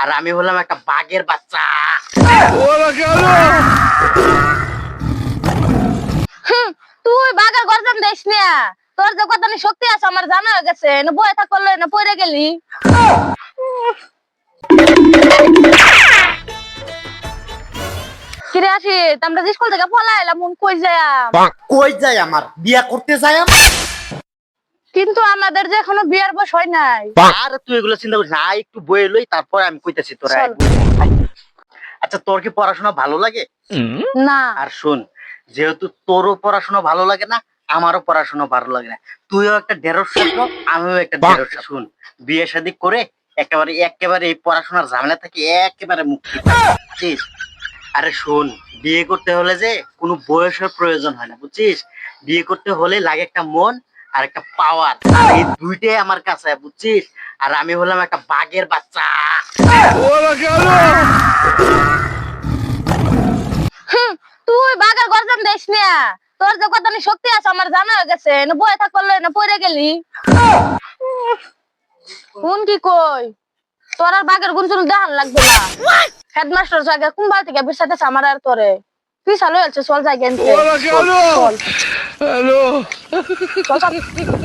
আর আমি হলাম একটা বাঘের বাচ্চা। তুই বাঘের গর্জন দেশ না। তোর যে কত শক্তি আছে আমার জানা হয়ে গেছে। না বয়ে থাক করলে না পড়ে গেলি। কিরে আসি আমরা স্কুল থেকে পলাইলাম মন কই যায়? কই যাই আমার? বিয়া করতে যাই আমার? কিন্তু আমাদের যে এখনও বিয়ার বয়স হয় নাই। আর তুই এগুলো চিন্তা করিস না। আয় একটু বয়ে লই তারপর আমি কইতাছি তোরা বই। আচ্ছা তোর কি পড়াশোনা ভালো লাগে? না। আর শোন যেহেতু তোরও পড়াশোনা ভালো লাগে না আমারও পড়াশোনা ভালো লাগে না। তুইও একটা ঢেঁড়স ছাত্র আমিও একটা ঢেঁড়স ছাত্র। শুন বিয়ে শাদী করে একেবারে একেবারে এই পড়াশোনার ঝামেলা থেকে একেবারে মুক্তি বুঝছিস? আরে শোন বিয়ে করতে হলে যে কোনো বয়সের প্রয়োজন হয় না বুঝছিস? বিয়ে করতে হলে লাগে একটা মন আর একটা পাওয়ার এই দুইটাই আমার কাছে বুঝছিস? আর আমি হলাম একটা বাঘের বাচ্চা। তুই বাঘের গর্জন দেশ না। তোর যে কত শক্তি আছে আমার জানা হয়ে গেছে। বয়ে না পড়ে গেলি। কোন কি কই? তোর আর বাঘের গুঞ্জন দেখান লাগবে না। হেডমাস্টার জায়গা কোন বাড়ি থেকে বিশাতে আমার আর তোরে? তুই চালু চল যাই চল চল চল